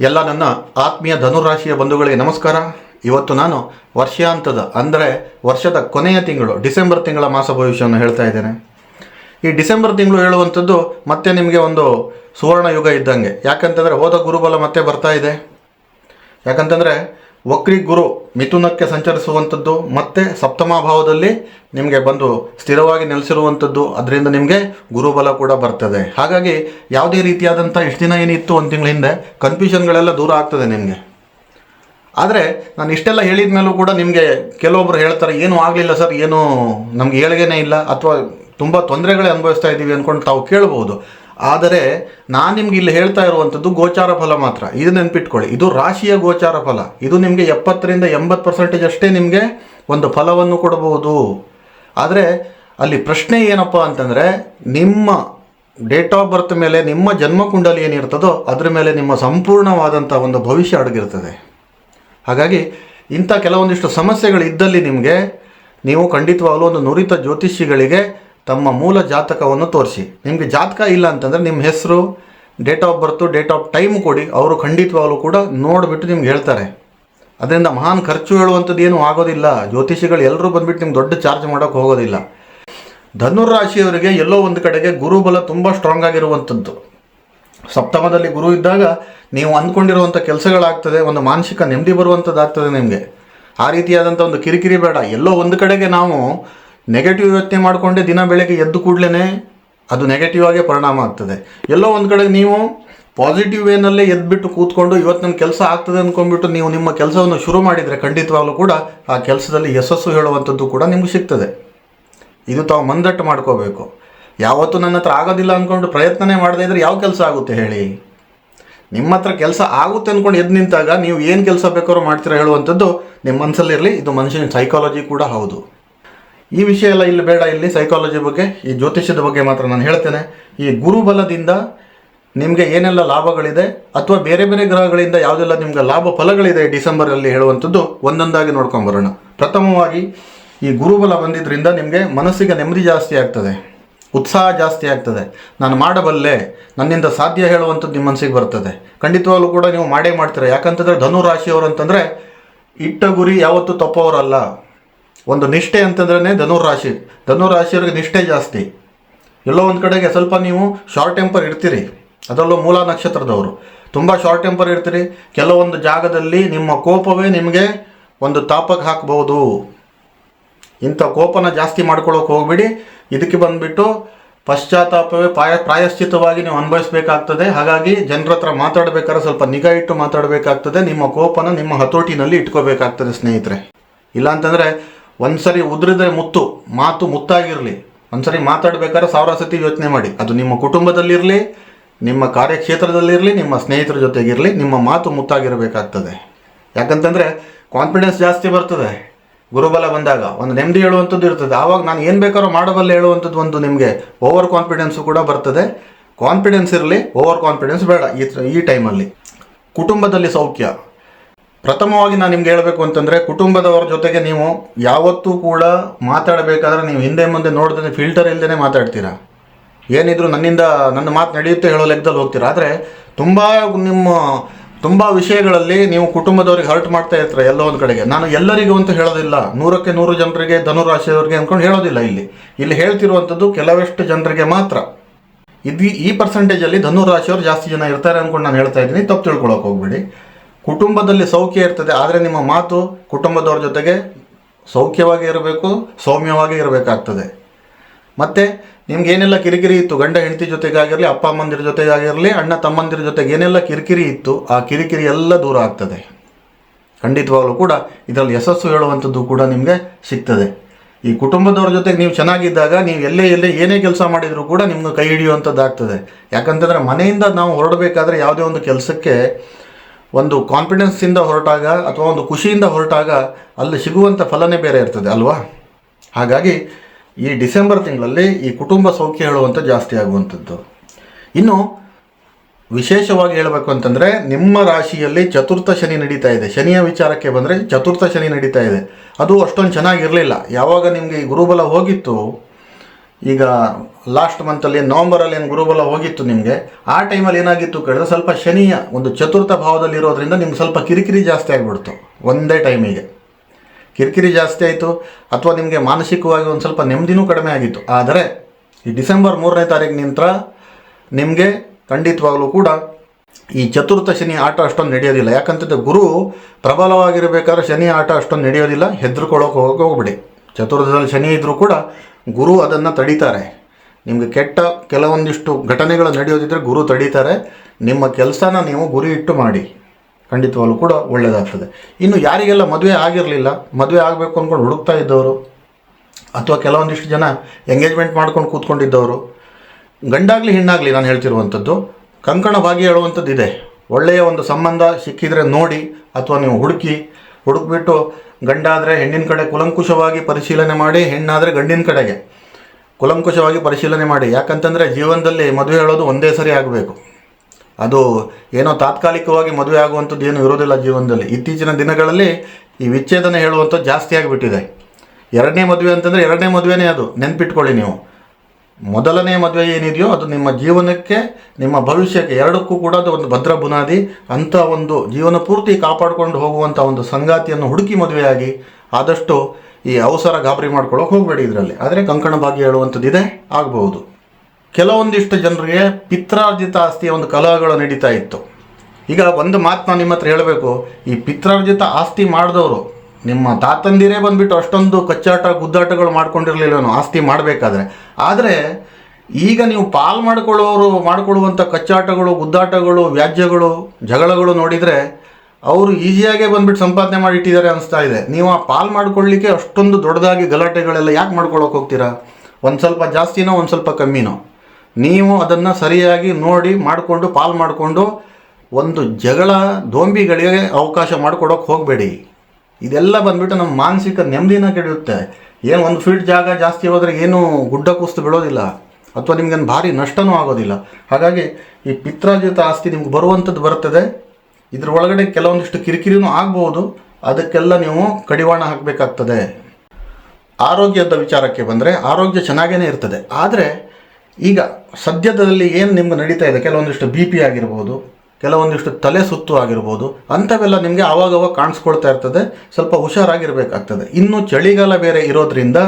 ಎಲ್ಲ ನನ್ನ ಆತ್ಮೀಯ ಧನುರಾಶಿಯ ಬಂಧುಗಳಿಗೆ ನಮಸ್ಕಾರ. ಇವತ್ತು ನಾನು ವರ್ಷಾಂತದ ಅಂದರೆ ವರ್ಷದ ಕೊನೆಯ ತಿಂಗಳು, ಡಿಸೆಂಬರ್ ತಿಂಗಳ ಮಾಸ ಭವಿಷ್ಯವನ್ನು ಹೇಳ್ತಾ ಇದ್ದೇನೆ. ಈ ಡಿಸೆಂಬರ್ ತಿಂಗಳು ಹೇಳುವಂಥದ್ದು ಮತ್ತೆ ನಿಮಗೆ ಒಂದು ಸುವರ್ಣ ಯುಗ ಇದ್ದಂಗೆ. ಯಾಕಂತಂದರೆ ಹೋದ ಗುರುಬಲ ಮತ್ತೆ ಬರ್ತಾ ಇದೆ. ಯಾಕಂತಂದರೆ ವಕ್ರಿ ಗುರು ಮಿಥುನಕ್ಕೆ ಸಂಚರಿಸುವಂಥದ್ದು, ಮತ್ತೆ ಸಪ್ತಮ ಭಾವದಲ್ಲಿ ನಿಮಗೆ ಬಂದು ಸ್ಥಿರವಾಗಿ ನೆಲೆಸಿರುವಂಥದ್ದು, ಅದರಿಂದ ನಿಮಗೆ ಗುರುಬಲ ಕೂಡ ಬರ್ತದೆ. ಹಾಗಾಗಿ ಯಾವುದೇ ರೀತಿಯಾದಂಥ ಇಷ್ಟು ದಿನ ಏನಿತ್ತು ಒಂದು ತಿಂಗಳ ಹಿಂದೆ ಕನ್ಫ್ಯೂಷನ್ಗಳೆಲ್ಲ ದೂರ ಆಗ್ತದೆ ನಿಮಗೆ. ಆದರೆ ನಾನು ಇಷ್ಟೆಲ್ಲ ಹೇಳಿದ ಮೇಲೂ ಕೂಡ ನಿಮಗೆ ಕೆಲವೊಬ್ಬರು ಹೇಳ್ತಾರೆ, ಏನೂ ಆಗಲಿಲ್ಲ ಸರ್, ಏನು ನಮಗೆ ಏಳಿಗೆನೇ ಇಲ್ಲ, ಅಥವಾ ತುಂಬ ತೊಂದರೆಗಳೇ ಅನುಭವಿಸ್ತಾ ಇದ್ದೀವಿ ಅಂದ್ಕೊಂಡು ತಾವು ಕೇಳ್ಬೋದು. ಆದರೆ ನಾನು ನಿಮ್ಗೆ ಇಲ್ಲಿ ಹೇಳ್ತಾ ಇರುವಂಥದ್ದು ಗೋಚಾರ ಫಲ ಮಾತ್ರ. ಇದು ನೆನ್ಪಿಟ್ಕೊಳ್ಳಿ. ಇದು ರಾಶಿಯ ಗೋಚಾರ ಫಲ. ಇದು ನಿಮಗೆ ಎಪ್ಪತ್ತರಿಂದ ಎಂಬತ್ತು ಪರ್ಸೆಂಟೇಜ್ ಅಷ್ಟೇ ನಿಮಗೆ ಒಂದು ಫಲವನ್ನು ಕೊಡಬಹುದು. ಆದರೆ ಅಲ್ಲಿ ಪ್ರಶ್ನೆ ಏನಪ್ಪ ಅಂತಂದರೆ ನಿಮ್ಮ ಡೇಟ್ ಆಫ್ ಬರ್ತ್ ಮೇಲೆ ನಿಮ್ಮ ಜನ್ಮಕುಂಡಲಿ ಏನಿರ್ತದೋ ಅದ್ರ ಮೇಲೆ ನಿಮ್ಮ ಸಂಪೂರ್ಣವಾದಂಥ ಒಂದು ಭವಿಷ್ಯ ಅಡಗಿರ್ತದೆ. ಹಾಗಾಗಿ ಇಂಥ ಕೆಲವೊಂದಿಷ್ಟು ಸಮಸ್ಯೆಗಳು ಇದ್ದಲ್ಲಿ ನಿಮಗೆ ನೀವು ಖಂಡಿತವಾಗಲೂ ಒಂದು ನುರಿತ ಜ್ಯೋತಿಷಿಗಳಿಗೆ ತಮ್ಮ ಮೂಲ ಜಾತಕವನ್ನು ತೋರಿಸಿ. ನಿಮಗೆ ಜಾತಕ ಇಲ್ಲ ಅಂತಂದರೆ ನಿಮ್ಮ ಹೆಸರು date of birth date of time ಕೊಡಿ. ಅವರು ಖಂಡಿತವಾಗಲೂ ಕೂಡ ನೋಡಿಬಿಟ್ಟು ನಿಮ್ಗೆ ಹೇಳ್ತಾರೆ. ಅದರಿಂದ ಮಹಾನ್ ಖರ್ಚು ಹೇಳುವಂಥದ್ದು ಏನೂ ಆಗೋದಿಲ್ಲ. ಜ್ಯೋತಿಷಿಗಳು ಎಲ್ಲರೂ ಬಂದ್ಬಿಟ್ಟು ನಿಮ್ಗೆ ದೊಡ್ಡ ಚಾರ್ಜ್ ಮಾಡೋಕ್ಕೆ ಹೋಗೋದಿಲ್ಲ. ಧನುರಾಶಿಯವರಿಗೆ ಎಲ್ಲೋ ಒಂದು ಕಡೆಗೆ ಗುರುಬಲ ತುಂಬ ಸ್ಟ್ರಾಂಗ್ ಆಗಿರುವಂಥದ್ದು. ಸಪ್ತಮದಲ್ಲಿ ಗುರು ಇದ್ದಾಗ ನೀವು ಅಂದ್ಕೊಂಡಿರುವಂಥ ಕೆಲಸಗಳಾಗ್ತದೆ, ಒಂದು ಮಾನಸಿಕ ನೆಮ್ಮದಿ ಬರುವಂಥದ್ದಾಗ್ತದೆ ನಿಮಗೆ. ಆ ರೀತಿಯಾದಂಥ ಒಂದು ಕಿರಿಕಿರಿ ಬೇಡ. ಎಲ್ಲೋ ಒಂದು ಕಡೆಗೆ ನಾವು ನೆಗೆಟಿವ್ ಯೋಚನೆ ಮಾಡಿಕೊಂಡೇ ದಿನ ಬೆಳಗ್ಗೆ ಎದ್ದು ಕೂಡಲೇ ಅದು ನೆಗೆಟಿವ್ ಆಗೇ ಪರಿಣಾಮ ಆಗ್ತದೆ. ಎಲ್ಲೋ ಒಂದು ಕಡೆ ನೀವು ಪಾಸಿಟಿವ್ ವೇನಲ್ಲೇ ಎದ್ಬಿಟ್ಟು ಕೂತ್ಕೊಂಡು ಇವತ್ತು ನನ್ನ ಕೆಲಸ ಆಗ್ತದೆ ಅಂದ್ಕೊಂಡ್ಬಿಟ್ಟು ನೀವು ನಿಮ್ಮ ಕೆಲಸವನ್ನು ಶುರು ಮಾಡಿದರೆ ಖಂಡಿತವಾಗಲೂ ಕೂಡ ಆ ಕೆಲಸದಲ್ಲಿ ಯಶಸ್ಸು ಹೇಳುವಂಥದ್ದು ಕೂಡ ನಿಮ್ಗೆ ಸಿಗ್ತದೆ. ಇದು ತಾವು ಮಂದಟ್ಟು ಮಾಡ್ಕೋಬೇಕು. ಯಾವತ್ತೂ ನನ್ನ ಹತ್ರ ಆಗೋದಿಲ್ಲ ಅಂದ್ಕೊಂಡು ಪ್ರಯತ್ನನೇ ಮಾಡದೇ ಇದ್ರೆ ಯಾವ ಕೆಲಸ ಆಗುತ್ತೆ ಹೇಳಿ? ನಿಮ್ಮ ಹತ್ರ ಕೆಲಸ ಆಗುತ್ತೆ ಅಂದ್ಕೊಂಡು ಎದ್ದು ನಿಂತಾಗ ನೀವು ಏನು ಕೆಲಸ ಬೇಕಾದ್ರೂ ಮಾಡ್ತೀರಾ ಹೇಳುವಂಥದ್ದು ನಿಮ್ಮ ಮನಸ್ಸಲ್ಲಿರಲಿ ಇದು ಮನುಷ್ಯನ ಸೈಕಾಲಜಿ ಕೂಡ ಹೌದು. ಈ ವಿಷಯ ಎಲ್ಲ ಇಲ್ಲಿ ಬೇಡ, ಇಲ್ಲಿ ಸೈಕಾಲಜಿ ಬಗ್ಗೆ, ಈ ಜ್ಯೋತಿಷ್ಯದ ಬಗ್ಗೆ ಮಾತ್ರ ನಾನು ಹೇಳ್ತೇನೆ. ಈ ಗುರುಬಲದಿಂದ ನಿಮಗೆ ಏನೆಲ್ಲ ಲಾಭಗಳಿದೆ ಅಥವಾ ಬೇರೆ ಬೇರೆ ಗ್ರಹಗಳಿಂದ ಯಾವುದೆಲ್ಲ ನಿಮ್ಗೆ ಲಾಭ ಫಲಗಳಿದೆ ಡಿಸೆಂಬರಲ್ಲಿ ಹೇಳುವಂಥದ್ದು ಒಂದೊಂದಾಗಿ ನೋಡ್ಕೊಂಡು ಬರೋಣ. ಪ್ರಥಮವಾಗಿ ಈ ಗುರುಬಲ ಬಂದಿದ್ದರಿಂದ ನಿಮಗೆ ಮನಸ್ಸಿಗೆ ನೆಮ್ಮದಿ ಜಾಸ್ತಿ ಆಗ್ತದೆ, ಉತ್ಸಾಹ ಜಾಸ್ತಿ ಆಗ್ತದೆ. ನಾನು ಮಾಡಬಲ್ಲೆ, ನನ್ನಿಂದ ಸಾಧ್ಯ ಹೇಳುವಂಥದ್ದು ನಿಮ್ಮ ಮನಸ್ಸಿಗೆ ಬರ್ತದೆ. ಖಂಡಿತವಾಗ್ಲೂ ಕೂಡ ನೀವು ಮಾಡೇ ಮಾಡ್ತೀರ. ಯಾಕಂತಂದರೆ ಧನು ರಾಶಿಯವರು ಅಂತಂದರೆ ಇಟ್ಟ ಗುರಿ ಯಾವತ್ತೂ ತಪ್ಪೋರಲ್ಲ ಒಂದು ನಿಷ್ಠೆ ಅಂತಂದ್ರೆ ಧನುರಾಶಿ ಧನುರಾಶಿಯವ್ರಿಗೆ ನಿಷ್ಠೆ ಜಾಸ್ತಿ. ಎಲ್ಲೋ ಒಂದು ಕಡೆಗೆ ಸ್ವಲ್ಪ ನೀವು ಶಾರ್ಟ್ ಟೆಂಪರ್ ಇರ್ತೀರಿ ಅದರಲ್ಲೂ ಮೂಲ ನಕ್ಷತ್ರದವರು. ತುಂಬ ಶಾರ್ಟ್ ಟೆಂಪರ್ ಇರ್ತೀರಿ ಕೆಲವೊಂದು ಜಾಗದಲ್ಲಿ ನಿಮ್ಮ ಕೋಪವೇ ನಿಮಗೆ ಒಂದು ತಾಪಕ್ಕೆ ಹಾಕ್ಬೋದು ಇಂಥ ಕೋಪನ ಜಾಸ್ತಿ ಮಾಡ್ಕೊಳ್ಳೋಕೆ ಹೋಗ್ಬಿಡಿ. ಇದಕ್ಕೆ ಬಂದುಬಿಟ್ಟು ಪಶ್ಚಾತ್ತಾಪವೇ ಪಾಯ ಪ್ರಾಯಶ್ಚಿತವಾಗಿ ನೀವು ಅನುಭವಿಸಬೇಕಾಗ್ತದೆ. ಹಾಗಾಗಿ ಜನರ ಹತ್ರ ಮಾತಾಡಬೇಕಾದ್ರೆ ಸ್ವಲ್ಪ ನಿಗಾ ಇಟ್ಟು ಮಾತಾಡಬೇಕಾಗ್ತದೆ. ನಿಮ್ಮ ಕೋಪನ ನಿಮ್ಮ ಹತೋಟಿನಲ್ಲಿ ಇಟ್ಕೋಬೇಕಾಗ್ತದೆ ಸ್ನೇಹಿತರೆ. ಇಲ್ಲಾಂತಂದರೆ ಒಂದ್ಸರಿ ಉದುರಿದ್ರೆ ಮುತ್ತು, ಮಾತು ಮುತ್ತಾಗಿರಲಿ. ಒಂದ್ಸರಿ ಮಾತಾಡಬೇಕಾದ್ರೆ ಸಾವಿರ ಸತಿ ಯೋಚನೆ ಮಾಡಿ. ಅದು ನಿಮ್ಮ ಕುಟುಂಬದಲ್ಲಿರಲಿ, ನಿಮ್ಮ ಕಾರ್ಯಕ್ಷೇತ್ರದಲ್ಲಿರಲಿ, ನಿಮ್ಮ ಸ್ನೇಹಿತರ ಜೊತೆಗಿರಲಿ, ನಿಮ್ಮ ಮಾತು ಮುತ್ತಾಗಿರಬೇಕಾಗ್ತದೆ. ಯಾಕಂತಂದರೆ ಕಾನ್ಫಿಡೆನ್ಸ್ ಜಾಸ್ತಿ ಬರ್ತದೆ. ಗುರುಬಲ ಬಂದಾಗ, ಒಂದು ನೆಮ್ಮದಿ ಹೇಳುವಂಥದ್ದು ಇರ್ತದೆ. ಆವಾಗ ನಾನು ಏನು ಬೇಕಾದ್ರೂ ಮಾಡಬಲ್ಲ ಹೇಳುವಂಥದ್ದು ಒಂದು ನಿಮಗೆ ಓವರ್ ಕಾನ್ಫಿಡೆನ್ಸು ಕೂಡ ಬರ್ತದೆ. ಕಾನ್ಫಿಡೆನ್ಸ್ ಇರಲಿ ಓವರ್ ಕಾನ್ಫಿಡೆನ್ಸ್ ಬೇಡ ಈ ಈ ಟೈಮಲ್ಲಿ ಕುಟುಂಬದಲ್ಲಿ ಸೌಖ್ಯ. ಪ್ರಥಮವಾಗಿ ನಾನು ನಿಮ್ಗೆ ಹೇಳಬೇಕು ಅಂತಂದರೆ ಕುಟುಂಬದವರ ಜೊತೆಗೆ ನೀವು ಯಾವತ್ತೂ ಕೂಡ ಮಾತಾಡಬೇಕಾದ್ರೆ ನೀವು ಹಿಂದೆ ಮುಂದೆ ನೋಡಿದ್ರೆ ಫಿಲ್ಟರ್ ಇಲ್ಲದೇ ಮಾತಾಡ್ತೀರಾ? ಏನಿದ್ರು ನನ್ನಿಂದ ನನ್ನ ಮಾತು ನಡೆಯುತ್ತೆ ಹೇಳೋ ಲೆಕ್ಕದಲ್ಲಿ ಹೋಗ್ತೀರಾ? ಆದರೆ ತುಂಬ ನಿಮ್ಮ, ತುಂಬ ವಿಷಯಗಳಲ್ಲಿ ನೀವು ಕುಟುಂಬದವ್ರಿಗೆ ಹರ್ಟ್ ಮಾಡ್ತಾ ಇರ್ತಾರೆ ಎಲ್ಲೋ ಒಂದು ಕಡೆಗೆ? ನಾನು ಎಲ್ಲರಿಗೂ ಅಂತ ಹೇಳೋದಿಲ್ಲ. ನೂರಕ್ಕೆ ನೂರು ಜನರಿಗೆ ಧನುರಾಶಿಯವರಿಗೆ ಅಂದ್ಕೊಂಡು ಹೇಳೋದಿಲ್ಲ ಇಲ್ಲಿ. ಇಲ್ಲಿ ಹೇಳ್ತಿರುವಂಥದ್ದು ಕೆಲವಷ್ಟು ಜನರಿಗೆ ಮಾತ್ರ. ಇದು ಈ ಪರ್ಸೆಂಟೇಜಲ್ಲಿ ಧನುರಾಶಿಯವರು ಜಾಸ್ತಿ ಜನ ಇರ್ತಾರೆ ಅಂದ್ಕೊಂಡು ನಾನು ಹೇಳ್ತಾ ಇದ್ದೀನಿ. ತಪ್ಪು ತಿಳ್ಕೊಳಕ್ಕೆ ಹೋಗ್ಬೇಡಿ. ಕುಟುಂಬದಲ್ಲಿ ಸೌಖ್ಯ ಇರ್ತದೆ, ಆದರೆ ನಿಮ್ಮ ಮಾತು ಕುಟುಂಬದವ್ರ ಜೊತೆಗೆ ಸೌಖ್ಯವಾಗಿ ಇರಬೇಕು, ಸೌಮ್ಯವಾಗಿ ಇರಬೇಕಾಗ್ತದೆ. ಮತ್ತು ನಿಮ್ಗೆ ಏನೆಲ್ಲ ಕಿರಿಕಿರಿ ಇತ್ತು? ಗಂಡ ಹೆಂಡತಿ ಜೊತೆಗಾಗಿರಲಿ, ಅಪ್ಪ ಅಮ್ಮಂದಿರ ಜೊತೆಗಾಗಿರಲಿ, ಅಣ್ಣ ತಮ್ಮಂದಿರ ಜೊತೆಗೆ ಏನೆಲ್ಲ ಕಿರಿಕಿರಿ ಇತ್ತು, ಆ ಕಿರಿಕಿರಿ ಎಲ್ಲ ದೂರ ಆಗ್ತದೆ. ಖಂಡಿತವಾಗಲೂ ಕೂಡ ಇದರಲ್ಲಿ ಯಶಸ್ಸು ಹೇಳುವಂಥದ್ದು ಕೂಡ ನಿಮಗೆ ಸಿಗ್ತದೆ. ಈ ಕುಟುಂಬದವ್ರ ಜೊತೆಗೆ ನೀವು ಚೆನ್ನಾಗಿದ್ದಾಗ, ನೀವು ಎಲ್ಲೇ ಎಲ್ಲೇ ಏನೇ ಕೆಲಸ ಮಾಡಿದರೂ ಕೂಡ ನಿಮ್ಗೆ ಕೈ ಹಿಡಿಯುವಂಥದ್ದು ಆಗ್ತದೆ ಯಾಕಂತಂದರೆ ಮನೆಯಿಂದ ನಾವು ಹೊರಡಬೇಕಾದ್ರೆ ಯಾವುದೇ ಒಂದು ಕೆಲಸಕ್ಕೆ ಒಂದು ಕಾನ್ಫಿಡೆನ್ಸಿಂದ ಹೊರಟಾಗ ಅಥವಾ ಒಂದು ಖುಷಿಯಿಂದ ಹೊರಟಾಗ ಅಲ್ಲಿ ಸಿಗುವಂಥ ಫಲನೇ ಬೇರೆ ಇರ್ತದೆ ಅಲ್ವಾ? ಹಾಗಾಗಿ ಈ ಡಿಸೆಂಬರ್ ತಿಂಗಳಲ್ಲಿ ಈ ಕುಟುಂಬ ಸೌಖ್ಯ ಹೇಳುವಂಥ ಜಾಸ್ತಿ ಆಗುವಂಥದ್ದು ಇನ್ನು ವಿಶೇಷವಾಗಿ ಹೇಳಬೇಕು ಅಂತಂದರೆ ನಿಮ್ಮ ರಾಶಿಯಲ್ಲಿ ಚತುರ್ಥ ಶನಿ ನಡೀತಾ ಇದೆ. ಶನಿಯ ವಿಚಾರಕ್ಕೆ ಬಂದರೆ ಚತುರ್ಥ ಶನಿ ನಡೀತಾ ಇದೆ. ಅದು ಅಷ್ಟೊಂದು ಚೆನ್ನಾಗಿರಲಿಲ್ಲ. ಯಾವಾಗ ನಿಮಗೆ ಈ ಗುರುಬಲ ಹೋಗಿತ್ತು ಈಗ ಲಾಸ್ಟ್ ಮಂತಲ್ಲಿ ನವಂಬರಲ್ಲಿ ಏನು ಗುರುಬಲ ಹೋಗಿತ್ತು ನಿಮಗೆ, ಆ ಟೈಮಲ್ಲಿ ಏನಾಗಿತ್ತು ಕೇಳಿದ್ರೆ ಸ್ವಲ್ಪ ಶನಿಯ ಒಂದು ಚತುರ್ಥ ಭಾವದಲ್ಲಿ ಇರೋದ್ರಿಂದ ನಿಮ್ಗೆ ಸ್ವಲ್ಪ ಕಿರಿಕಿರಿ ಜಾಸ್ತಿ ಆಗಿಬಿಡ್ತು, ಒಂದೇ ಟೈಮಿಗೆ ಕಿರಿಕಿರಿ ಜಾಸ್ತಿ ಆಯಿತು, ಅಥವಾ ನಿಮಗೆ ಮಾನಸಿಕವಾಗಿ ಒಂದು ಸ್ವಲ್ಪ ನೆಮ್ಮದಿನೂ ಕಡಿಮೆ ಆಗಿತ್ತು. ಆದರೆ, ಈ ಡಿಸೆಂಬರ್ ಮೂರನೇ ತಾರೀಕು ನಂತರ ನಿಮಗೆ ಖಂಡಿತವಾಗಲೂ ಕೂಡ ಈ ಚತುರ್ಥ ಶನಿ ಆಟ ಅಷ್ಟೊಂದು ನಡೆಯೋದಿಲ್ಲ. ಯಾಕಂತಂದರೆ ಗುರು ಪ್ರಬಲವಾಗಿರಬೇಕಾದ್ರೆ ಶನಿ ಆಟ ಅಷ್ಟೊಂದು ನಡೆಯೋದಿಲ್ಲ, ಹೆದರ್ಕೊಳ್ಳೋಕೆ ಹೋಗಕ್ಕೆ ಹೋಗ್ಬಿಡಿ. ಚತುರ್ಥದಲ್ಲಿ ಶನಿ ಇದ್ದರೂ ಕೂಡ ಗುರು ಅದನ್ನು ತಡೀತಾರೆ. ನಿಮಗೆ ಕೆಟ್ಟ ಕೆಲವೊಂದಿಷ್ಟು ಘಟನೆಗಳು ನಡೆಯೋದಿದ್ರೆ ಗುರು ತಡೀತಾರೆ. ನಿಮ್ಮ ಕೆಲಸನ ನೀವು ಗುರಿ ಇಟ್ಟು ಮಾಡಿ. ಖಂಡಿತವಾಗಲೂ ಕೂಡ ಒಳ್ಳೆಯದಾಗ್ತದೆ ಇನ್ನು ಯಾರಿಗೆಲ್ಲ ಮದುವೆ ಆಗಿರಲಿಲ್ಲ, ಮದುವೆ ಆಗಬೇಕು ಅಂದ್ಕೊಂಡು ಹುಡುಕ್ತಾ ಇದ್ದವರು, ಅಥವಾ ಕೆಲವೊಂದಿಷ್ಟು ಜನ ಎಂಗೇಜ್ಮೆಂಟ್ ಮಾಡ್ಕೊಂಡು ಕೂತ್ಕೊಂಡಿದ್ದವರು, ಗಂಡಾಗಲಿ ಹೆಣ್ಣಾಗಲಿ ನಾನು ಹೇಳ್ತಿರುವಂಥದ್ದು, ಕಂಕಣ ಭಾಗಿ ಹೇಳುವಂಥದ್ದು ಇದೆ ಒಳ್ಳೆಯ ಒಂದು ಸಂಬಂಧ ಸಿಕ್ಕಿದರೆ ನೋಡಿ, ಅಥವಾ ನೀವು ಹುಡುಕಿ ಹುಡುಕ್ಬಿಟ್ಟು ಗಂಡಾದರೆ ಹೆಣ್ಣಿನ ಕಡೆ ಕುಲಂಕುಷವಾಗಿ ಪರಿಶೀಲನೆ ಮಾಡಿ, ಹೆಣ್ಣಾದರೆ ಗಂಡಿನ ಕಡೆಗೆ ಕುಲಂಕುಷವಾಗಿ ಪರಿಶೀಲನೆ ಮಾಡಿ. ಯಾಕಂತಂದರೆ ಜೀವನದಲ್ಲಿ ಮದುವೆ ಹೇಳೋದು ಒಂದೇ ಸರಿ ಆಗಬೇಕು. ಅದು ಏನೋ ತಾತ್ಕಾಲಿಕವಾಗಿ ಮದುವೆ ಆಗುವಂಥದ್ದು ಏನು ಇರೋದಿಲ್ಲ ಜೀವನದಲ್ಲಿ. ಇತ್ತೀಚಿನ ದಿನಗಳಲ್ಲಿ ಈ ವಿಚ್ಛೇದನ ಹೇಳುವಂಥದ್ದು ಜಾಸ್ತಿ ಆಗಿಬಿಟ್ಟಿದೆ. ಎರಡನೇ ಮದುವೆ ಅಂತಂದರೆ ಎರಡನೇ ಮದುವೆನೇ ಅದು. ನೆನ್ಪಿಟ್ಕೊಳ್ಳಿ ನೀವು. ಮೊದಲನೇ ಮದುವೆ ಏನಿದೆಯೋ ಅದು ನಿಮ್ಮ ಜೀವನಕ್ಕೆ, ನಿಮ್ಮ ಭವಿಷ್ಯಕ್ಕೆ ಎರಡಕ್ಕೂ ಕೂಡ ಅದು ಒಂದು ಭದ್ರ ಬುನಾದಿ. ಅಂಥ ಒಂದು ಜೀವನ ಪೂರ್ತಿ ಕಾಪಾಡಿಕೊಂಡು ಹೋಗುವಂಥ ಒಂದು ಸಂಗಾತಿಯನ್ನು ಹುಡುಕಿ ಮದುವೆಯಾಗಿ ಆದಷ್ಟು ಈ ಅವಸರ ಗಾಬರಿ ಮಾಡ್ಕೊಳ್ಳೋಕೆ ಹೋಗಬೇಡಿ ಇದರಲ್ಲಿ. ಆದರೆ ಕಂಕಣ ಭಾಗ್ಯ ಹೇಳುವಂಥದ್ದಿದೆ, ಆಗಬಹುದು. ಕೆಲವೊಂದಿಷ್ಟು ಜನರಿಗೆ ಪಿತ್ರಾರ್ಜಿತ ಆಸ್ತಿಯ ಒಂದು ಕಲಹಗಳು ನಡೀತಾ ಇತ್ತು. ಈಗ ಒಂದು ಮಾತು ನಾನು ನಿಮ್ಮ ಹತ್ರ ಹೇಳಬೇಕು. ಈ ಪಿತ್ರಾರ್ಜಿತ ಆಸ್ತಿ ಮಾಡಿದವರು ನಿಮ್ಮ ತಾತಂದಿರೇ ಬಂದ್ಬಿಟ್ಟು ಅಷ್ಟೊಂದು ಕಚ್ಚಾಟ, ಗುದ್ದಾಟಗಳು ಮಾಡ್ಕೊಂಡಿರಲಿಲ್ಲ ಆಸ್ತಿ ಮಾಡಬೇಕಾದ್ರೆ. ಆದರೆ ಈಗ ನೀವು ಪಾಲ್ ಮಾಡ್ಕೊಳ್ಳೋರು ಮಾಡಿಕೊಳ್ಳುವಂಥ ಕಚ್ಚಾಟಗಳು, ಗುದ್ದಾಟಗಳು, ವ್ಯಾಜ್ಯಗಳು, ಜಗಳಗಳು ನೋಡಿದರೆ ಅವರು ಈಸಿಯಾಗೇ ಬಂದ್ಬಿಟ್ಟು ಸಂಪಾದನೆ ಮಾಡಿ ಇಟ್ಟಿದ್ದಾರೆ ಅನಿಸ್ತಾ ಇದೆ. ನೀವು ಆ ಪಾಲ್ ಮಾಡ್ಕೊಳ್ಳಿಕ್ಕೆ ಅಷ್ಟೊಂದು ದೊಡ್ಡದಾಗಿ ಗಲಾಟೆಗಳೆಲ್ಲ ಯಾಕೆ ಮಾಡ್ಕೊಳ್ಳೋಕೆ ಹೋಗ್ತೀರಾ? ಒಂದು ಸ್ವಲ್ಪ ಜಾಸ್ತಿನೋ, ಒಂದು ಸ್ವಲ್ಪ ಕಮ್ಮಿನೋ? ನೀವು ಅದನ್ನು ಸರಿಯಾಗಿ ನೋಡಿ ಮಾಡಿಕೊಂಡು, ಪಾಲ್ ಮಾಡಿಕೊಂಡು ಒಂದು ಜಗಳ, ದೋಂಬಿಗಳಿಗೆ ಅವಕಾಶ ಮಾಡಿಕೊಡೋಕೆ ಹೋಗಬೇಡಿ. ಇದೆಲ್ಲ ಬಂದ್ಬಿಟ್ಟು ನಮ್ಮ ಮಾನಸಿಕ ನೆಮ್ಮದಿನ ಕೆಡುತ್ತೆ. ಏನು ಒಂದು ಫೀಟ್ ಜಾಗ ಜಾಸ್ತಿ ಹೋದರೆ ಏನು ಗುಡ್ಡ ಕುಸ್ತು ಬೀಳೋದಿಲ್ಲ. ಅಥವಾ ನಿಮ್ಗೇನು ಭಾರಿ ನಷ್ಟನೂ ಆಗೋದಿಲ್ಲ. ಹಾಗಾಗಿ ಈ ಪಿತ್ರಾರ್ಜಿತ ಆಸ್ತಿ ನಿಮ್ಗೆ ಬರುವಂಥದ್ದು ಬರ್ತದೆ. ಇದ್ರ ಒಳಗಡೆ ಕೆಲವೊಂದಿಷ್ಟು ಕಿರಿಕಿರಿನೂ ಆಗ್ಬೋದು. ಅದಕ್ಕೆಲ್ಲ ನೀವು ಕಡಿವಾಣ ಹಾಕಬೇಕಾಗ್ತದೆ. ಆರೋಗ್ಯದ ವಿಚಾರಕ್ಕೆ ಬಂದರೆ ಆರೋಗ್ಯ ಚೆನ್ನಾಗೇ ಇರ್ತದೆ. ಆದರೆ ಈಗ ಸದ್ಯದಲ್ಲಿ ಏನು ನಿಮ್ಗೆ ನಡೀತಾ ಇದೆ? ಕೆಲವೊಂದಿಷ್ಟು ಬಿ ಪಿ ಆಗಿರ್ಬೋದು. ಕೆಲವೊಂದಿಷ್ಟು ತಲೆ ಸುತ್ತು ಆಗಿರ್ಬೋದು, ಅಂಥವೆಲ್ಲ ನಿಮಗೆ ಆವಾಗವಾಗ ಕಾಣಿಸ್ಕೊಳ್ತಾ ಇರ್ತದೆ, ಸ್ವಲ್ಪ ಹುಷಾರಾಗಿರಬೇಕಾಗ್ತದೆ. ಇನ್ನು ಚಳಿಗಾಲ ಬೇರೆ ಇರೋದ್ರಿಂದ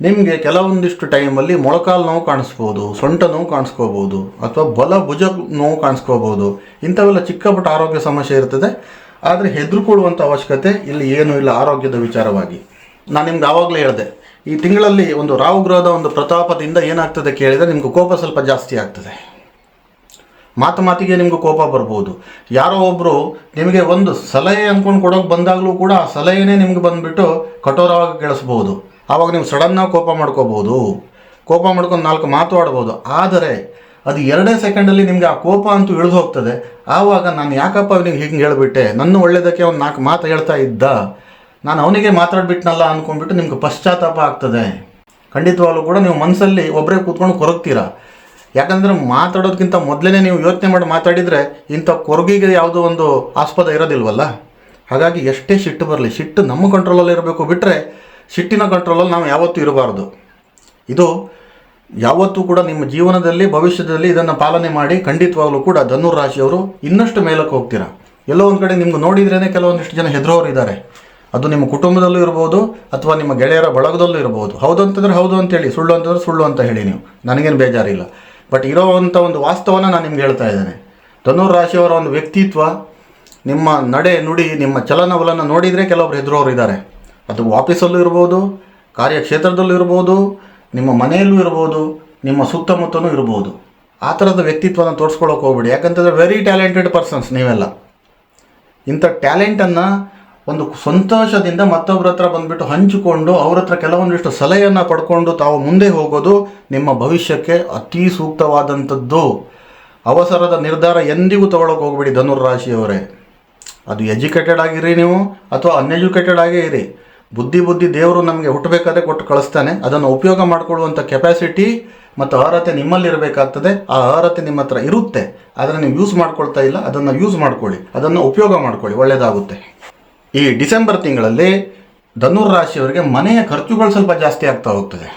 ನಿಮಗೆ ಕೆಲವೊಂದಿಷ್ಟು ಟೈಮಲ್ಲಿ ಮೊಳಕಾಲು ನೋವು ಕಾಣಿಸ್ಬೋದು, ಸೊಂಟ ನೋವು ಕಾಣಿಸ್ಕೋಬೋದು, ಅಥವಾ ಬಲ ಭುಜ ನೋವು ಕಾಣಿಸ್ಕೋಬೋದು. ಇಂಥವೆಲ್ಲ ಚಿಕ್ಕ ಪುಟ್ಟ ಆರೋಗ್ಯ ಸಮಸ್ಯೆ ಇರ್ತದೆ. ಆದರೆ ಹೆದರ್ಕೊಳ್ಳುವಂಥ ಅವಶ್ಯಕತೆ ಇಲ್ಲಿ ಏನೂ ಇಲ್ಲ ಆರೋಗ್ಯದ ವಿಚಾರವಾಗಿ. ನಾನು ನಿಮ್ಗೆ ಆವಾಗಲೇ ಹೇಳಿದೆ, ಈ ತಿಂಗಳಲ್ಲಿ ಒಂದು ರಾಹು ಗ್ರಹದ ಒಂದು ಪ್ರತಾಪದಿಂದ ಏನಾಗ್ತದೆ ಕೇಳಿದರೆ ನಿಮ್ಗೆ ಕೋಪ ಸ್ವಲ್ಪ ಜಾಸ್ತಿ ಆಗ್ತದೆ. ಮಾತು ಮಾತಿಗೆ ನಿಮ್ಗೆ ಕೋಪ ಬರ್ಬೋದು. ಯಾರೋ ಒಬ್ಬರು ನಿಮಗೆ ಒಂದು ಸಲಹೆ ಅಂದ್ಕೊಂಡು ಕೊಡೋಕೆ ಬಂದಾಗಲೂ ಕೂಡ ಆ ಸಲಹೆನೇ ನಿಮ್ಗೆ ಬಂದುಬಿಟ್ಟು ಕಠೋರವಾಗಿ ಕೇಳಿಸ್ಬೋದು. ಆವಾಗ ನೀವು ಸಡನ್ನಾಗಿ ಕೋಪ ಮಾಡ್ಕೋಬೋದು. ಕೋಪ ಮಾಡ್ಕೊಂಡು ನಾಲ್ಕು ಮಾತು ಆಡ್ಬೋದು. ಆದರೆ ಅದು ಎರಡೇ ಸೆಕೆಂಡಲ್ಲಿ ನಿಮಗೆ ಆ ಕೋಪ ಅಂತೂ ಇಳಿದು ಹೋಗ್ತದೆ. ಆವಾಗ ನಾನು ಯಾಕಪ್ಪ ಅವನಿಗೆ ಹಿಂಗೆ ಹೇಳಿಬಿಟ್ಟೆ? ನನ್ನ ಒಳ್ಳೇದಕ್ಕೆ ಅವ್ನು ನಾಲ್ಕು ಮಾತು ಹೇಳ್ತಾ ಇದ್ದ. ನಾನು ಅವನಿಗೆ ಮಾತಾಡ್ಬಿಟ್ನಲ್ಲ ಅಂದ್ಕೊಂಡ್ಬಿಟ್ಟು ನಿಮ್ಗೆ ಪಶ್ಚಾತ್ತಾಪ ಆಗ್ತದೆ. ಖಂಡಿತವಾಗ್ಲೂ ಕೂಡ ನೀವು ಮನಸ್ಸಲ್ಲಿ ಒಬ್ಬರೇ ಕೂತ್ಕೊಂಡು ಕೊರಗ್ತೀರಾ? ಯಾಕಂದರೆ ಮಾತಾಡೋದಕ್ಕಿಂತ ಮೊದಲೇ ನೀವು ಯೋಚನೆ ಮಾಡಿ ಮಾತಾಡಿದರೆ ಇಂಥ ಕೊರಗಿಗೆ ಯಾವುದೋ ಒಂದು ಆಸ್ಪದ ಇರೋದಿಲ್ವಲ್ಲ? ಹಾಗಾಗಿ ಎಷ್ಟೇ ಸಿಟ್ಟು ಬರಲಿ, ಸಿಟ್ಟು ನಮ್ಮ ಕಂಟ್ರೋಲಲ್ಲಿ ಇರಬೇಕು ಬಿಟ್ಟರೆ ಸಿಟ್ಟಿನ ಕಂಟ್ರೋಲಲ್ಲಿ ನಾವು ಯಾವತ್ತೂ ಇರಬಾರ್ದು. ಇದು ಯಾವತ್ತೂ ಕೂಡ ನಿಮ್ಮ ಜೀವನದಲ್ಲಿ, ಭವಿಷ್ಯದಲ್ಲಿ ಇದನ್ನು ಪಾಲನೆ ಮಾಡಿ ಖಂಡಿತವಾಗಲೂ ಕೂಡ ಧನುರ್ ರಾಶಿಯವರು ಇನ್ನಷ್ಟು ಮೇಲಕ್ಕೆ ಹೋಗ್ತೀರಾ? ಎಲ್ಲೋ ಒಂದು ಕಡೆ ನಿಮ್ಗೆ ನೋಡಿದ್ರೇ ಕೆಲವೊಂದಿಷ್ಟು ಜನ ಹೆದರೋರು ಇದ್ದಾರೆ. ಅದು ನಿಮ್ಮ ಕುಟುಂಬದಲ್ಲೂ ಇರ್ಬೋದು, ಅಥವಾ ನಿಮ್ಮ ಗೆಳೆಯರ ಬಳಗದಲ್ಲೂ ಇರ್ಬೋದು. ಹೌದು ಅಂತಂದರೆ ಹೌದು ಅಂತೇಳಿ ಸುಳ್ಳು ಅಂತಂದರೆ ಸುಳ್ಳು ಅಂತ ಹೇಳಿ ನೀವು. ನನಗೇನು ಬೇಜಾರಿಲ್ಲ. ಬಟ್ ಇರೋವಂಥ ಒಂದು ವಾಸ್ತವನ ನಾನು ನಿಮ್ಗೆ ಹೇಳ್ತಾ ಇದ್ದೇನೆ. ಧನುರ್ ರಾಶಿಯವರ ಒಂದು ವ್ಯಕ್ತಿತ್ವ, ನಿಮ್ಮ ನಡೆ ನುಡಿ, ನಿಮ್ಮ ಚಲನವಲನ ನೋಡಿದರೆ ಕೆಲವೊಬ್ರು ಹೆದರೋರು ಇದ್ದಾರೆ. ಅದು ಆಫೀಸಲ್ಲೂ ಇರ್ಬೋದು, ಕಾರ್ಯಕ್ಷೇತ್ರದಲ್ಲೂ ಇರ್ಬೋದು, ನಿಮ್ಮ ಮನೆಯಲ್ಲೂ ಇರ್ಬೋದು, ನಿಮ್ಮ ಸುತ್ತಮುತ್ತಲೂ ಇರ್ಬೋದು. ಆ ಥರದ ವ್ಯಕ್ತಿತ್ವನ ತೋರಿಸ್ಕೊಳ್ಳೋಕೆ ಹೋಗ್ಬಿಡಿ. ಯಾಕಂತಂದರೆ ವೆರಿ ಟ್ಯಾಲೆಂಟೆಡ್ ಪರ್ಸನ್ಸ್ ನೀವೆಲ್ಲ. ಇಂಥ ಟ್ಯಾಲೆಂಟನ್ನು ಒಂದು ಸಂತೋಷದಿಂದ ಮತ್ತೊಬ್ಬರ ಹತ್ರ ಬಂದುಬಿಟ್ಟು ಹಂಚಿಕೊಂಡು ಅವ್ರ ಹತ್ರ ಕೆಲವೊಂದಿಷ್ಟು ಸಲಹೆಯನ್ನು ಪಡ್ಕೊಂಡು ತಾವು ಮುಂದೆ ಹೋಗೋದು ನಿಮ್ಮ ಭವಿಷ್ಯಕ್ಕೆ ಅತಿ ಸೂಕ್ತವಾದಂಥದ್ದು. ಅವಸರದ ನಿರ್ಧಾರ ಎಂದಿಗೂ ತಗೊಳಕ್ಕೆ ಹೋಗಬೇಡಿ ಧನುರ್ ರಾಶಿಯವರೇ ಅದು ಎಜುಕೇಟೆಡ್ ಆಗಿರಿ ನೀವು ಅಥವಾ ಅನ್ಎಜುಕೇಟೆಡ್ ಆಗೇ ಇರಿ. ಬುದ್ಧಿ ಬುದ್ಧಿ ದೇವರು ನಮಗೆ ಹುಟ್ಟಬೇಕಾದ್ರೆ ಕೊಟ್ಟು ಕಳಿಸ್ತಾನೆ. ಅದನ್ನು ಉಪಯೋಗ ಮಾಡಿಕೊಳ್ಳುವಂಥ ಕೆಪಾಸಿಟಿ ಮತ್ತು ಅರ್ಹತೆ ನಿಮ್ಮಲ್ಲಿ ಇರಬೇಕಾಗ್ತದೆ. ಆ ಅರ್ಹತೆ ನಿಮ್ಮ ಹತ್ರ ಇರುತ್ತೆ. ಆದರೆ ನೀವು ಯೂಸ್ ಮಾಡ್ಕೊಳ್ತಾ ಇಲ್ಲ. ಅದನ್ನು ಯೂಸ್ ಮಾಡ್ಕೊಳ್ಳಿ. ಅದನ್ನು ಉಪಯೋಗ ಮಾಡ್ಕೊಳ್ಳಿ. ಒಳ್ಳೆಯದಾಗುತ್ತೆ ಈ ಡಿಸೆಂಬರ್ ತಿಂಗಳಲ್ಲಿ ಧನುರ್ ರಾಶಿಯವರಿಗೆ ಮನೆಯ ಖರ್ಚುಗಳು ಸ್ವಲ್ಪ ಜಾಸ್ತಿ ಆಗ್ತಾ ಹೋಗ್ತದೆ.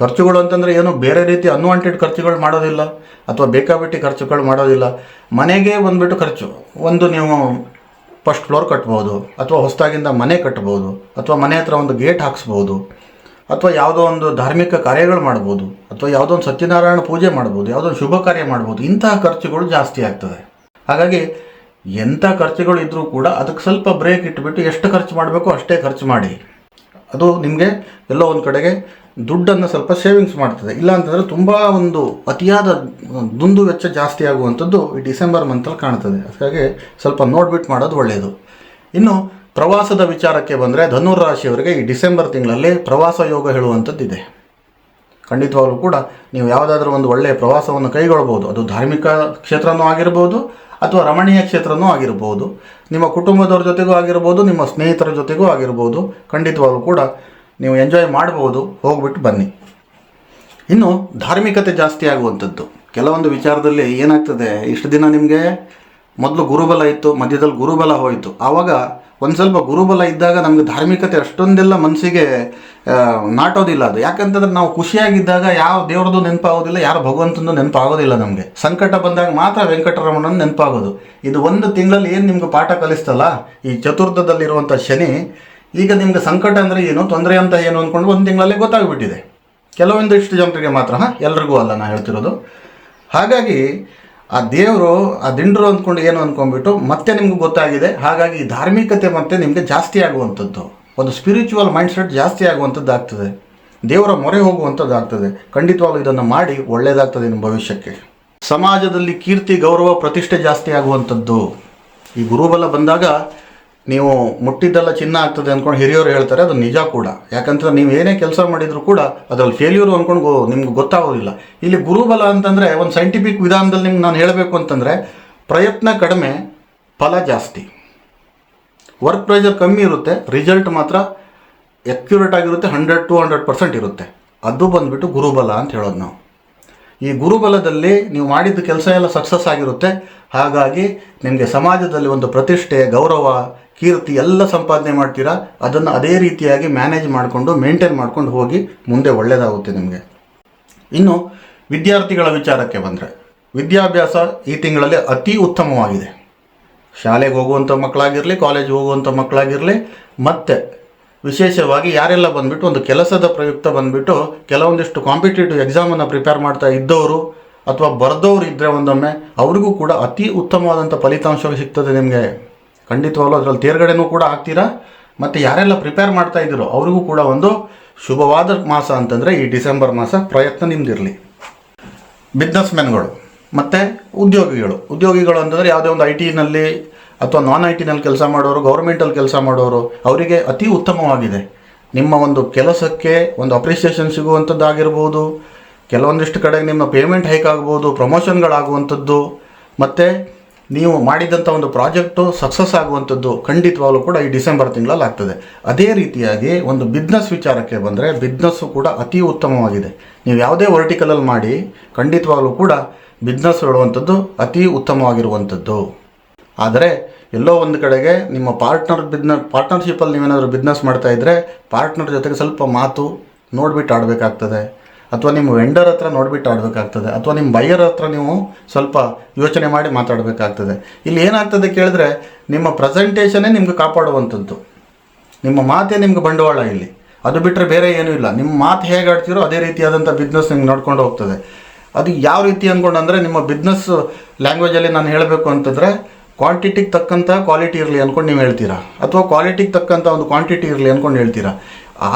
ಖರ್ಚುಗಳು ಅಂತಂದರೆ ಏನು ಬೇರೆ ರೀತಿ ಅನ್ವಾಂಟೆಡ್ ಖರ್ಚುಗಳು ಮಾಡೋದಿಲ್ಲ ಅಥವಾ ಬೇಕಾಬಿಟ್ಟಿ ಖರ್ಚುಗಳು ಮಾಡೋದಿಲ್ಲ. ಮನೆಗೆ ಬಂದುಬಿಟ್ಟು ಖರ್ಚು. ಒಂದು ನೀವು ಫಸ್ಟ್ ಫ್ಲೋರ್ ಕಟ್ಬೋದು ಅಥವಾ ಹೊಸದಾಗಿಂದ ಮನೆ ಕಟ್ಬೋದು ಅಥವಾ ಮನೆ ಹತ್ರ ಒಂದು ಗೇಟ್ ಹಾಕ್ಸ್ಬೋದು ಅಥವಾ ಯಾವುದೋ ಒಂದು ಧಾರ್ಮಿಕ ಕಾರ್ಯಗಳು ಮಾಡ್ಬೋದು ಅಥವಾ ಯಾವುದೋ ಒಂದು ಸತ್ಯನಾರಾಯಣ ಪೂಜೆ ಮಾಡ್ಬೋದು, ಯಾವುದೋ ಒಂದು ಶುಭ ಕಾರ್ಯ ಮಾಡ್ಬೋದು, ಇಂತಹ ಖರ್ಚುಗಳು ಜಾಸ್ತಿ ಆಗ್ತದೆ. ಹಾಗಾಗಿ ಎಂಥ ಖರ್ಚುಗಳು ಇದ್ದರೂ ಕೂಡ ಅದಕ್ಕೆ ಸ್ವಲ್ಪ ಬ್ರೇಕ್ ಇಟ್ಬಿಟ್ಟು ಎಷ್ಟು ಖರ್ಚು ಮಾಡಬೇಕು ಅಷ್ಟೇ ಖರ್ಚು ಮಾಡಿ. ಅದು ನಿಮಗೆ ಎಲ್ಲೋ ಒಂದು ಕಡೆಗೆ ದುಡ್ಡನ್ನು ಸ್ವಲ್ಪ ಸೇವಿಂಗ್ಸ್ ಮಾಡ್ತದೆ. ಇಲ್ಲ ಅಂತಂದರೆ ತುಂಬ ಒಂದು ಅತಿಯಾದ ದುಂದು ವೆಚ್ಚ ಜಾಸ್ತಿ ಆಗುವಂಥದ್ದು ಈ ಡಿಸೆಂಬರ್ ಮಂತಲ್ಲಿ ಕಾಣ್ತದೆ. ಹಾಗಾಗಿ ಸ್ವಲ್ಪ ನೋಡ್ಬಿಟ್ಟು ಮಾಡೋದು ಒಳ್ಳೆಯದು ಇನ್ನು ಪ್ರವಾಸದ ವಿಚಾರಕ್ಕೆ ಬಂದರೆ ಧನುರ್ ರಾಶಿಯವರಿಗೆ ಈ ಡಿಸೆಂಬರ್ ತಿಂಗಳಲ್ಲಿ ಪ್ರವಾಸ ಯೋಗ ಹೇಳುವಂಥದ್ದಿದೆ. ಖಂಡಿತವಾಗಲೂ ಕೂಡ ನೀವು ಯಾವುದಾದ್ರೂ ಒಂದು ಒಳ್ಳೆಯ ಪ್ರವಾಸವನ್ನು ಕೈಗೊಳ್ಬೋದು ಅದು ಧಾರ್ಮಿಕ ಕ್ಷೇತ್ರನೂ ಆಗಿರ್ಬೋದು ಅಥವಾ ರಮಣೀಯ ಕ್ಷೇತ್ರನೂ ಆಗಿರ್ಬೋದು, ನಿಮ್ಮ ಕುಟುಂಬದವ್ರ ಜೊತೆಗೂ ಆಗಿರ್ಬೋದು, ನಿಮ್ಮ ಸ್ನೇಹಿತರ ಜೊತೆಗೂ ಆಗಿರ್ಬೋದು, ಖಂಡಿತವಾಗಲೂ ಕೂಡ ನೀವು ಎಂಜಾಯ್ ಮಾಡ್ಬೋದು, ಹೋಗ್ಬಿಟ್ಟು ಬನ್ನಿ. ಇನ್ನು ಧಾರ್ಮಿಕತೆ ಜಾಸ್ತಿ ಆಗುವಂಥದ್ದು. ಕೆಲವೊಂದು ವಿಚಾರದಲ್ಲಿ ಏನಾಗ್ತದೆ, ಇಷ್ಟು ದಿನ ನಿಮಗೆ ಮೊದಲು ಗುರುಬಲ ಇತ್ತು, ಮಧ್ಯದಲ್ಲಿ ಗುರುಬಲ ಹೋಯಿತು. ಆವಾಗ ಒಂದು ಸ್ವಲ್ಪ ಗುರುಬಲ ಇದ್ದಾಗ ನಮಗೆ ಧಾರ್ಮಿಕತೆ ಅಷ್ಟೊಂದೆಲ್ಲ ಮನಸ್ಸಿಗೆ ನಾಟೋದಿಲ್ಲ ಅದು. ಯಾಕಂತಂದ್ರೆ ನಾವು ಖುಷಿಯಾಗಿದ್ದಾಗ ಯಾವ ದೇವ್ರದ್ದು ನೆನಪಾಗೋದಿಲ್ಲ, ಯಾರು ಭಗವಂತನದು ನೆನಪಾಗೋದಿಲ್ಲ ನಮಗೆ. ಸಂಕಟ ಬಂದಾಗ ಮಾತ್ರ ವೆಂಕಟರಮಣನ ನೆನಪಾಗೋದು. ಇದು ಒಂದು ತಿಂಗಳಲ್ಲಿ ಏನು ನಿಮ್ಗೆ ಪಾಠ ಕಲಿಸ್ತಲ್ಲ, ಈ ಚತುರ್ಥದಲ್ಲಿರುವಂಥ ಶನಿ, ಈಗ ನಿಮ್ಗೆ ಸಂಕಟ ಅಂದರೆ ಏನು, ತೊಂದರೆ ಅಂತ ಏನು ಅಂದ್ಕೊಂಡು ಒಂದು ತಿಂಗಳಲ್ಲೇ ಗೊತ್ತಾಗ್ಬಿಟ್ಟಿದೆ. ಕೆಲವೊಂದಿಷ್ಟು ಜನರಿಗೆ ಮಾತ್ರ, ಹಾಂ? ಎಲ್ರಿಗೂ ಅಲ್ಲ ನಾನು ಹೇಳ್ತಿರೋದು. ಹಾಗಾಗಿ ಆ ದೇವರು, ಆ ದಿಂಡರು ಅಂದ್ಕೊಂಡು ಏನು ಅಂದ್ಕೊಂಡ್ಬಿಟ್ಟು ಮತ್ತೆ ನಿಮ್ಗೆ ಗೊತ್ತಾಗಿದೆ. ಹಾಗಾಗಿ ಧಾರ್ಮಿಕತೆ ಮತ್ತೆ ನಿಮಗೆ ಜಾಸ್ತಿ ಆಗುವಂಥದ್ದು. ಒಂದು ಸ್ಪಿರಿಚುವಲ್ ಮೈಂಡ್ಸೆಟ್ ಜಾಸ್ತಿ ಆಗುವಂಥದ್ದು ಆಗ್ತದೆ ದೇವರ ಮೊರೆ ಹೋಗುವಂಥದ್ದು ಆಗ್ತದೆ ಖಂಡಿತವಾಗ್ಲೂ ಇದನ್ನು ಮಾಡಿ ಒಳ್ಳೆಯದಾಗ್ತದೆ ನಿಮ್ಮ ಭವಿಷ್ಯಕ್ಕೆ. ಸಮಾಜದಲ್ಲಿ ಕೀರ್ತಿ, ಗೌರವ, ಪ್ರತಿಷ್ಠೆ ಜಾಸ್ತಿ ಆಗುವಂಥದ್ದು. ಈ ಗುರುಬಲ ಬಂದಾಗ ನೀವು ಮುಟ್ಟಿದ್ದೆಲ್ಲ ಚಿನ್ನ ಆಗ್ತದೆ ಅಂದ್ಕೊಂಡು ಹಿರಿಯವರು ಹೇಳ್ತಾರೆ, ಅದು ನಿಜ ಕೂಡ. ಯಾಕಂದ್ರೆ ನೀವು ಏನೇ ಕೆಲಸ ಮಾಡಿದರೂ ಕೂಡ ಅದರಲ್ಲಿ ಫೇಲ್ಯೂರ್ ಅಂದ್ಕೊಂಡು ನಿಮ್ಗೆ ಗೊತ್ತಾಗೋದಿಲ್ಲ. ಇಲ್ಲಿ ಗುರುಬಲ ಅಂತಂದರೆ ಒಂದು ಸೈಂಟಿಫಿಕ್ ವಿಧಾನದಲ್ಲಿ ನಿಮ್ಗೆ ನಾನು ಹೇಳಬೇಕು ಅಂತಂದರೆ, ಪ್ರಯತ್ನ ಕಡಿಮೆ, ಫಲ ಜಾಸ್ತಿ. ವರ್ಕ್ ಪ್ರೆಷರ್ ಕಮ್ಮಿ ಇರುತ್ತೆ ರಿಸಲ್ಟ್ ಮಾತ್ರ ಎಕ್ಯುರೇಟ್ ಆಗಿರುತ್ತೆ ಹಂಡ್ರೆಡ್ ಟು ಹಂಡ್ರೆಡ್ ಪರ್ಸೆಂಟ್ ಇರುತ್ತೆ. ಅದು ಬಂದ್ಬಿಟ್ಟು ಗುರುಬಲ ಅಂತ ಹೇಳೋದು ನಾವು. ಈ ಗುರುಬಲದಲ್ಲಿ ನೀವು ಮಾಡಿದ ಕೆಲಸ ಎಲ್ಲ ಸಕ್ಸಸ್ ಆಗಿರುತ್ತೆ. ಹಾಗಾಗಿ ನಿಮಗೆ ಸಮಾಜದಲ್ಲಿ ಒಂದು ಪ್ರತಿಷ್ಠೆ, ಗೌರವ, ಕೀರ್ತಿ ಎಲ್ಲ ಸಂಪಾದನೆ ಮಾಡ್ತೀರಾ, ಅದನ್ನು ಅದೇ ರೀತಿಯಾಗಿ ಮ್ಯಾನೇಜ್ ಮಾಡಿಕೊಂಡು ಮೇಂಟೈನ್ ಮಾಡ್ಕೊಂಡು ಹೋಗಿ ಮುಂದೆ ಒಳ್ಳೆಯದಾಗುತ್ತೆ ನಿಮಗೆ. ಇನ್ನು ವಿದ್ಯಾರ್ಥಿಗಳ ವಿಚಾರಕ್ಕೆ ಬಂದರೆ, ವಿದ್ಯಾಭ್ಯಾಸ ಈ ತಿಂಗಳಲ್ಲಿ ಅತಿ ಉತ್ತಮವಾಗಿದೆ. ಶಾಲೆಗೆ ಹೋಗುವಂಥ ಮಕ್ಕಳಾಗಿರಲಿ ಕಾಲೇಜ್ ಹೋಗುವಂಥ ಮಕ್ಕಳಾಗಿರಲಿ, ಮತ್ತು ವಿಶೇಷವಾಗಿ ಯಾರೆಲ್ಲ ಬಂದ್ಬಿಟ್ಟು ಒಂದು ಕೆಲಸದ ಪ್ರಯುಕ್ತ ಬಂದ್ಬಿಟ್ಟು ಕೆಲವೊಂದಿಷ್ಟು ಕಾಂಪಿಟೇಟಿವ್ ಎಕ್ಸಾಮನ್ನು ಪ್ರಿಪೇರ್ ಮಾಡ್ತಾ ಇದ್ದವರು ಅಥವಾ ಬರೆದವರು ಇದ್ದರೆ ಒಂದೊಮ್ಮೆ ಅವರಿಗೂ ಕೂಡ ಅತಿ ಉತ್ತಮವಾದಂಥ ಫಲಿತಾಂಶ ಸಿಗ್ತದೆ ನಿಮಗೆ. ಖಂಡಿತವಾಗಲೂ ಅದರಲ್ಲಿ ತೇರ್ಗಡೆನೂ ಕೂಡ ಆಗ್ತೀರಾ? ಮತ್ತು ಯಾರೆಲ್ಲ ಪ್ರಿಪೇರ್ ಮಾಡ್ತಾ ಇದ್ದೀರೋ ಅವರಿಗೂ ಕೂಡ ಒಂದು ಶುಭವಾದ ಮಾಸ ಅಂತಂದರೆ ಈ ಡಿಸೆಂಬರ್ ಮಾಸ ಪ್ರಯತ್ನ ನಿಮ್ಮದಿರಲಿ ಬಿಸ್ನೆಸ್ ಮೆನ್ಗಳು ಮತ್ತು ಉದ್ಯೋಗಿಗಳು. ಉದ್ಯೋಗಿಗಳು ಅಂತಂದರೆ ಯಾವುದೇ ಒಂದು ಐ ಟಿನಲ್ಲಿ ಅಥವಾ ನಾನ್ ಐ ಟಿನಲ್ಲಿ ಕೆಲಸ ಮಾಡೋರು ಗೌರ್ಮೆಂಟಲ್ಲಿ ಕೆಲಸ ಮಾಡೋರು, ಅವರಿಗೆ ಅತಿ ಉತ್ತಮವಾಗಿದೆ. ನಿಮ್ಮ ಒಂದು ಕೆಲಸಕ್ಕೆ ಒಂದು ಅಪ್ರಿಸಿಯೇಷನ್ ಸಿಗುವಂಥದ್ದಾಗಿರ್ಬೋದು ಕೆಲವೊಂದಿಷ್ಟು ಕಡೆ ನಿಮ್ಮ ಪೇಮೆಂಟ್ ಹೈಕ್ ಆಗ್ಬೋದು ಪ್ರಮೋಷನ್ಗಳಾಗುವಂಥದ್ದು ಮತ್ತು ನೀವು ಮಾಡಿದಂಥ ಒಂದು ಪ್ರಾಜೆಕ್ಟು ಸಕ್ಸಸ್ ಆಗುವಂಥದ್ದು ಖಂಡಿತವಾಗಲೂ ಕೂಡ ಈ ಡಿಸೆಂಬರ್ ತಿಂಗಳಲ್ಲಿ ಆಗ್ತದೆ. ಅದೇ ರೀತಿಯಾಗಿ ಒಂದು ಬಿಸ್ನೆಸ್ ವಿಚಾರಕ್ಕೆ ಬಂದರೆ ಬಿಸ್ನೆಸ್ಸು ಕೂಡ ಅತಿ ಉತ್ತಮವಾಗಿದೆ. ನೀವು ಯಾವುದೇ ವರ್ಟಿಕಲಲ್ಲಿ ಮಾಡಿ, ಖಂಡಿತವಾಗಲೂ ಕೂಡ ಬಿಸ್ನೆಸ್ ಹೇಳುವಂಥದ್ದು ಅತಿ ಉತ್ತಮವಾಗಿರುವಂಥದ್ದು. ಆದರೆ ಎಲ್ಲೋ ಒಂದು ಕಡೆಗೆ ನಿಮ್ಮ ಪಾರ್ಟ್ನರ್ ಬಿಸ್ನ ಪಾರ್ಟ್ನರ್ಶಿಪ್ಪಲ್ಲಿ ನೀವೇನಾದರೂ ಬಿಸ್ನೆಸ್ ಮಾಡ್ತಾ ಇದ್ದರೆ ಪಾರ್ಟ್ನರ್ ಜೊತೆಗೆ ಸ್ವಲ್ಪ ಮಾತು ನೋಡ್ಬಿಟ್ಟು ಆಡಬೇಕಾಗ್ತದೆ. ಅಥವಾ ನಿಮ್ಮ ವೆಂಡರ್ ಹತ್ರ ನೋಡ್ಬಿಟ್ಟು ಆಡಬೇಕಾಗ್ತದೆ. ಅಥವಾ ನಿಮ್ಮ ಬೈಯರ್ ಹತ್ರ ನೀವು ಸ್ವಲ್ಪ ಯೋಚನೆ ಮಾಡಿ ಮಾತಾಡಬೇಕಾಗ್ತದೆ. ಇಲ್ಲಿ ಏನಾಗ್ತದೆ ಕೇಳಿದ್ರೆ ನಿಮ್ಮ ಪ್ರೆಸೆಂಟೇಷನ್ನೇ ನಿಮ್ಗೆ ಕಾಪಾಡುವಂಥದ್ದು. ನಿಮ್ಮ ಮಾತೇ ನಿಮ್ಗೆ ಬಂಡವಾಳ ಇಲ್ಲಿ. ಅದು ಬಿಟ್ಟರೆ ಬೇರೆ ಏನೂ ಇಲ್ಲ. ನಿಮ್ಮ ಮಾತು ಹೇಗೆ ಆಡ್ತೀರೋ ಅದೇ ರೀತಿಯಾದಂಥ ಬಿಸ್ನೆಸ್ ನಿಮ್ಗೆ ನೋಡ್ಕೊಂಡು ಹೋಗ್ತದೆ. ಅದು ಯಾವ ರೀತಿ ಅಂದ್ಕೊಂಡು ಅಂದರೆ ನಿಮ್ಮ ಬಿಸ್ನೆಸ್ ಲ್ಯಾಂಗ್ವೇಜಲ್ಲಿ ನಾನು ಹೇಳಬೇಕು ಅಂತಂದರೆ ಕ್ವಾಂಟಿಟಿಗೆ ತಕ್ಕಂಥ ಕ್ವಾಲಿಟಿ ಇರಲಿ ಅಂದ್ಕೊಂಡು ನೀವು ಹೇಳ್ತೀರಾ? ಅಥವಾ ಕ್ವಾಲಿಟಿಗೆ ತಕ್ಕಂಥ ಒಂದು ಕ್ವಾಂಟಿಟಿ ಇರಲಿ ಅಂದ್ಕೊಂಡು ಹೇಳ್ತೀರಾ?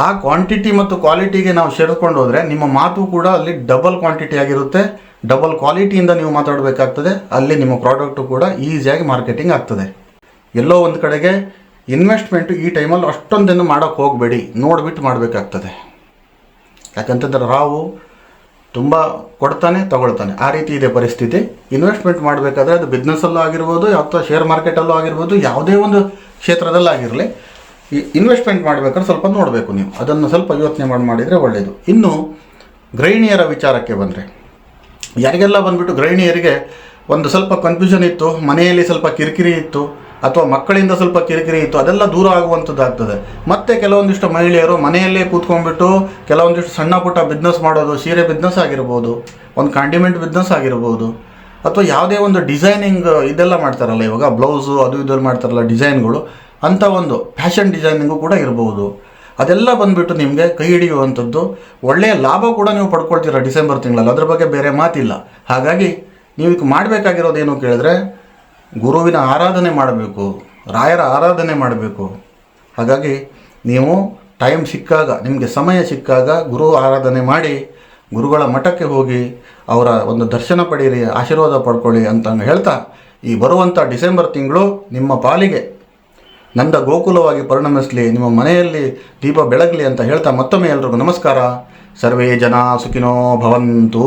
ಆ ಕ್ವಾಂಟಿಟಿ ಮತ್ತು ಕ್ವಾಲಿಟಿಗೆ ನಾವು ಸೇರಿಸ್ಕೊಂಡು ಹೋದರೆ ನಿಮ್ಮ ಮಾತು ಕೂಡ ಅಲ್ಲಿ ಡಬಲ್ ಕ್ವಾಂಟಿಟಿ ಆಗಿರುತ್ತೆ. ಡಬಲ್ ಕ್ವಾಲಿಟಿಯಿಂದ ನೀವು ಮಾತಾಡಬೇಕಾಗ್ತದೆ. ಅಲ್ಲಿ ನಿಮ್ಮ ಪ್ರಾಡಕ್ಟು ಕೂಡ ಈಸಿಯಾಗಿ ಮಾರ್ಕೆಟಿಂಗ್ ಆಗ್ತದೆ. ಎಲ್ಲೋ ಒಂದು ಕಡೆಗೆ ಇನ್ವೆಸ್ಟ್ಮೆಂಟು ಈ ಟೈಮಲ್ಲಿ ಅಷ್ಟೊಂದೇನು ಮಾಡೋಕ್ಕೆ ಹೋಗಬೇಡಿ. ನೋಡಿಬಿಟ್ಟು ಮಾಡಬೇಕಾಗ್ತದೆ. ಯಾಕಂತಂದ್ರೆ ರಾವು ತುಂಬ ಕೊಡ್ತಾನೆ, ತಗೊಳ್ತಾನೆ. ಆ ರೀತಿ ಇದೆ ಪರಿಸ್ಥಿತಿ. ಇನ್ವೆಸ್ಟ್ಮೆಂಟ್ ಮಾಡಬೇಕಾದ್ರೆ ಅದು ಬಿಸ್ನೆಸ್ಸಲ್ಲೂ ಆಗಿರ್ಬೋದು ಅಥವಾ ಶೇರ್ ಮಾರ್ಕೆಟಲ್ಲೂ ಆಗಿರ್ಬೋದು, ಯಾವುದೇ ಒಂದು ಕ್ಷೇತ್ರದಲ್ಲಾಗಿರಲಿ ಇನ್ವೆಸ್ಟ್ಮೆಂಟ್ ಮಾಡಬೇಕಾದ್ರೆ ಸ್ವಲ್ಪ ನೋಡಬೇಕು ನೀವು. ಅದನ್ನು ಸ್ವಲ್ಪ ಯೋಚನೆ ಮಾಡಿ, ಮಾಡಿದರೆ ಒಳ್ಳೆಯದು ಇನ್ನು ಗೃಹಿಣಿಯರ ವಿಚಾರಕ್ಕೆ ಬಂದರೆ. ಯಾರಿಗೆಲ್ಲ ಬಂದ್ಬಿಟ್ಟು ಗೃಹಿಣಿಯರಿಗೆ ಒಂದು ಸ್ವಲ್ಪ ಕನ್ಫ್ಯೂಷನ್ ಇತ್ತು, ಮನೆಯಲ್ಲಿ ಸ್ವಲ್ಪ ಕಿರಿಕಿರಿ ಇತ್ತು ಅಥವಾ ಮಕ್ಕಳಿಂದ ಸ್ವಲ್ಪ ಕಿರಿಕಿರಿ ಇತ್ತು, ಅದೆಲ್ಲ ದೂರ ಆಗುವಂಥದ್ದಾಗ್ತದೆ ಮತ್ತೆ ಕೆಲವೊಂದಿಷ್ಟು ಮಹಿಳೆಯರು ಮನೆಯಲ್ಲೇ ಕೂತ್ಕೊಂಡ್ಬಿಟ್ಟು ಕೆಲವೊಂದಿಷ್ಟು ಸಣ್ಣ ಪುಟ್ಟ ಬಿಸ್ನೆಸ್ ಮಾಡೋದು, ಸೀರೆ ಬಿಸ್ನೆಸ್ ಆಗಿರ್ಬೋದು, ಒಂದು ಕಾಂಡಿಮೆಂಟ್ ಬಿಸ್ನೆಸ್ ಆಗಿರ್ಬೋದು, ಅಥವಾ ಯಾವುದೇ ಒಂದು ಡಿಸೈನಿಂಗ್ ಇದೆಲ್ಲ ಮಾಡ್ತಾರಲ್ಲ ಇವಾಗ ಬ್ಲೌಸು ಅದು ಇದೆಲ್ಲ ಮಾಡ್ತಾರಲ್ಲ ಡಿಸೈನ್ಗಳು ಅಂಥ ಒಂದು ಫ್ಯಾಷನ್ ಡಿಸೈನಿಂಗು ಕೂಡ ಇರ್ಬೋದು. ಅದೆಲ್ಲ ಬಂದುಬಿಟ್ಟು ನಿಮಗೆ ಕೈ ಹಿಡಿಯುವಂಥದ್ದು. ಒಳ್ಳೆಯ ಲಾಭ ಕೂಡ ನೀವು ಪಡ್ಕೊಳ್ತೀರ ಡಿಸೆಂಬರ್ ತಿಂಗಳಲ್ಲಿ, ಅದ್ರ ಬಗ್ಗೆ ಬೇರೆ ಮಾತಿಲ್ಲ. ಹಾಗಾಗಿ ನೀವು ಮಾಡಬೇಕಾಗಿರೋದೇನು ಕೇಳಿದ್ರೆ ಗುರುವಿನ ಆರಾಧನೆ ಮಾಡಬೇಕು, ರಾಯರ ಆರಾಧನೆ ಮಾಡಬೇಕು. ಹಾಗಾಗಿ ನೀವು ಟೈಮ್ ಸಿಕ್ಕಾಗ, ನಿಮಗೆ ಸಮಯ ಸಿಕ್ಕಾಗ ಗುರು ಆರಾಧನೆ ಮಾಡಿ, ಗುರುಗಳ ಮಠಕ್ಕೆ ಹೋಗಿ ಅವರ ಒಂದು ದರ್ಶನ ಪಡೀರಿ ಆಶೀರ್ವಾದ ಪಡ್ಕೊಳ್ಳಿ ಅಂತ ಹೇಳ್ತಾ, ಈ ಬರುವಂಥ ಡಿಸೆಂಬರ್ ತಿಂಗಳು ನಿಮ್ಮ ಪಾಲಿಗೆ. ನಂದ ಗೋಕುಲವಾಗಿ ಪರಿಣಮಿಸಲಿ, ನಿಮ್ಮ ಮನೆಯಲ್ಲಿ ದೀಪ ಬೆಳಗಲಿ ಅಂತ ಹೇಳ್ತಾ ಮತ್ತೊಮ್ಮೆ ಎಲ್ರಿಗೂ ನಮಸ್ಕಾರ. ಸರ್ವೇ ಜನ ಸುಖಿನೋ ಭವಂತು.